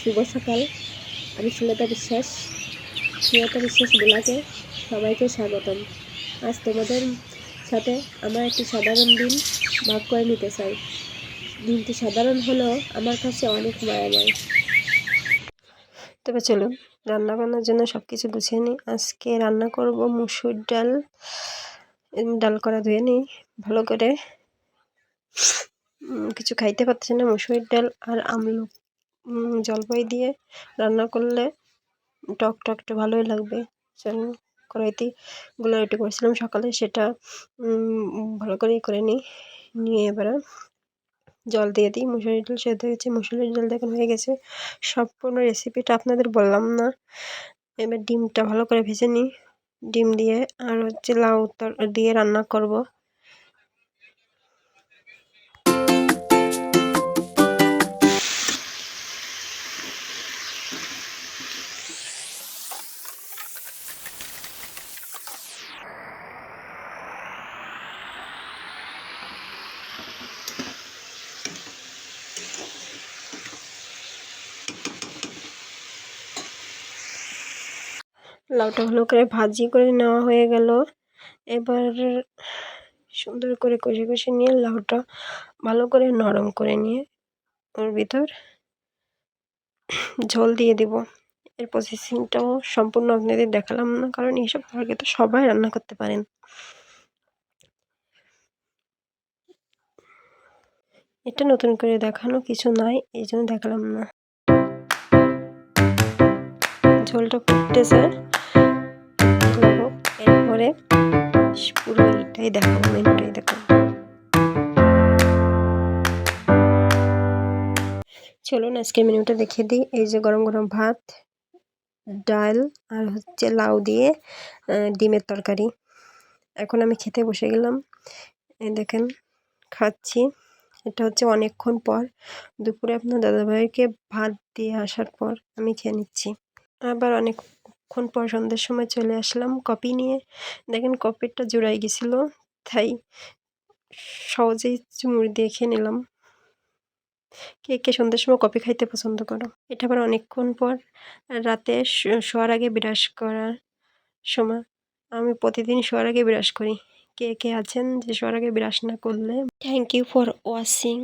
শুভ সকাল। আমি সুলতা বিশ্বাস। সুলতা বিশ্বাস ব্লগে সবাইকে স্বাগতম। আজ তোমাদের সাথে আমার একটি সাধারণ দিন ভাগ করে নিতে চাই। দিনটি সাধারণ হলেও আমার কাছে অনেক মায়াময়। তবে চলুন রান্না বান্নার জন্য সব কিছু গুছিয়ে নিই। আজকে রান্না করব মুসুর ডাল। ডাল করা ধুয়ে নিই। ভালো করে কিছু খাইতে পারছি না মুসুরির ডাল আর আমলু উম, জলপাই দিয়ে রান্না করলে টক টকটা ভালোই লাগবে। চলুন কড়াইতে গুলো একটু করেছিলাম সকালে, সেটা ভালো করে করে নিই। নিয়ে এবারে জল দিয়ে দিই। মুসুরির ডাল সেদ্ধ হয়ে গেছে মুসুরির ডাল দেখুন হয়ে গেছে। সম্পূর্ণ রেসিপিটা আপনাদের বললাম না। এবার ডিমটা ভালো করে ভেজে নিই। ডিম দিয়ে আর হচ্ছে লাউ দিয়ে রান্না করব। লাউটা ভালো করে ভাজি করে নেওয়া হয়ে গেল। এবার সুন্দর করে কষে কষে নিয়ে লাউটা ভালো করে নরম করে নিয়ে ওর ভিতর ঝোল দিয়ে দিব। এর প্রসেসিংটাও সম্পূর্ণ আপনাদের দেখালাম না, কারণ এইসব তরকারি তো সবাই রান্না করতে পারেন। এটা নতুন করে দেখানো কিছু নাই, এই জন্য দেখালাম না। ঝোলটা ফুটতেছে। এরপরে পুরো এইটাই দেখাবো মেনুটাই দেখাবো চলুন আজকে মেনুটা দেখিয়ে দিই। এই যে গরম গরম ভাত, ডাল, আর হচ্ছে লাউ দিয়ে ডিমের তরকারি। এখন আমি খেতে বসে গেলাম। এই দেখেন, খাচ্ছি। এটা হচ্ছে অনেকক্ষণ পর। দুপুরে আপনার দাদাভাইকে ভাত দিয়ে আসার পর আমি খেয়ে নিচ্ছি। আবার অনেকক্ষণ পর সন্ধ্যের সময় চলে আসলাম কপি নিয়ে। দেখেন কপিটা জোড়াই গেছিল, তাই সহজেই চুমুর দিয়ে খেয়ে নিলাম। কে কে সন্ধ্যের সময় কফি খাইতে পছন্দ করো? এটা আবার অনেকক্ষণ পর, রাতে শোয়ার আগে বিরাস করার সময়। আমি প্রতিদিন শোয়ার আগে বিরাস করি। কে কে আছেন যে শোয়ার আগে বিরাস না করলে? Thank you for watching